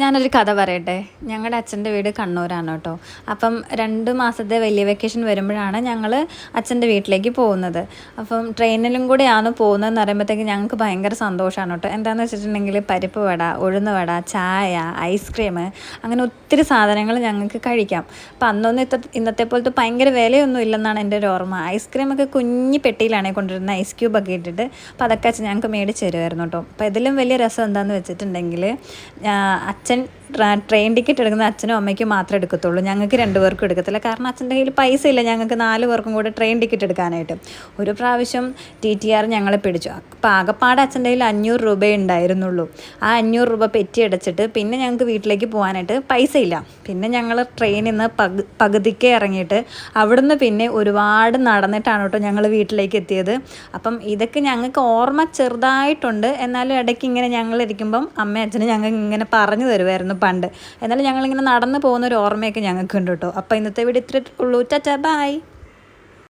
ഞാനൊരു കഥ പറയട്ടെ? ഞങ്ങളുടെ അച്ഛന്റെ വീട് കണ്ണൂരാണ് കേട്ടോ. അപ്പം രണ്ട് മാസത്തെ വലിയ വെക്കേഷൻ വരുമ്പോഴാണ് ഞങ്ങൾ അച്ഛന്റെ വീട്ടിലേക്ക് പോകുന്നത്. അപ്പം ട്രെയിനിലും കൂടെയാണ് പോകുന്നതെന്ന് പറയുമ്പോഴത്തേക്ക് ഞങ്ങൾക്ക് ഭയങ്കര സന്തോഷമാണ് കേട്ടോ. എന്താണെന്ന് വെച്ചിട്ടുണ്ടെങ്കിൽ പരിപ്പ് വട ഉഴുന്ന് വട ചായ ഐസ്ക്രീം അങ്ങനെ ഒത്തിരി സാധനങ്ങൾ ഞങ്ങൾക്ക് കഴിക്കാം. അപ്പം അന്നൊന്നും ഇത്ത ഇന്നത്തെ പോലത്തെ ഭയങ്കര വിലയൊന്നും ഇല്ലെന്നാണ് എന്റെ ഒരു ഓർമ്മ. ഐസ്ക്രീമൊക്കെ കുഞ്ഞി പെട്ടിയിലാണ് കൊണ്ടുവരുന്നത്. ഐസ് ക്യൂബൊക്കെ ഇട്ടിട്ട്. അപ്പം അതൊക്കെ അച്ഛൻ ഞങ്ങൾക്ക് മേടിച്ച് തരുമായിരുന്നു കേട്ടോ. അപ്പോൾ ഇതിലും വലിയ രസം എന്താണെന്ന് വെച്ചിട്ടുണ്ടെങ്കിൽ അച്ഛൻ ട്രെയിൻ ടിക്കറ്റ് എടുക്കുന്ന അച്ഛനും അമ്മയ്ക്കും മാത്രമേ എടുക്കത്തുള്ളൂ. ഞങ്ങൾക്ക് രണ്ടുപേർക്കും എടുക്കത്തില്ല. കാരണം അച്ഛന്റെ കയ്യിൽ പൈസ ഇല്ല. ഞങ്ങൾക്ക് നാല് പേർക്കും കൂടെ ട്രെയിൻ ടിക്കറ്റ് എടുക്കാനായിട്ട്. ഒരു പ്രാവശ്യം ടി ടി ആർ ഞങ്ങളെ പിടിച്ചു. അപ്പോൾ ആകപ്പാട് അച്ഛന്റെ കയ്യിൽ അഞ്ഞൂറ് രൂപയേ ഉണ്ടായിരുന്നുള്ളൂ. ആ അഞ്ഞൂറ് രൂപ പെറ്റി അടച്ചിട്ട് പിന്നെ ഞങ്ങൾക്ക് വീട്ടിലേക്ക് പോകാനായിട്ട് പൈസ ഇല്ല. പിന്നെ ഞങ്ങൾ ട്രെയിനിൽ നിന്ന് പകു പകുതിക്കേ ഇറങ്ങിയിട്ട് അവിടുന്ന് പിന്നെ ഒരുപാട് നടന്നിട്ടാണ് കേട്ടോ ഞങ്ങൾ വീട്ടിലേക്ക് എത്തിയത്. അപ്പം ഇതൊക്കെ ഞങ്ങൾക്ക് ഓർമ്മ ചെറുതായിട്ടുണ്ട്. എന്നാലും ഇടയ്ക്ക് ഇങ്ങനെ ഞങ്ങൾ ഇരിക്കുമ്പം അമ്മ അച്ഛനും ഞങ്ങൾ ഇങ്ങനെ പറഞ്ഞു തരുമായിരുന്നു പണ്ട്. എന്നാലും ഞങ്ങളിങ്ങനെ നടന്നു പോകുന്ന ഒരു ഓർമ്മയൊക്കെ ഞങ്ങൾക്കുണ്ട് കേട്ടോ. അപ്പോൾ ഇന്നത്തെ വീഡിയോ ഇത്രേ ഉള്ളൂ. ചാച്ചാ ബായ്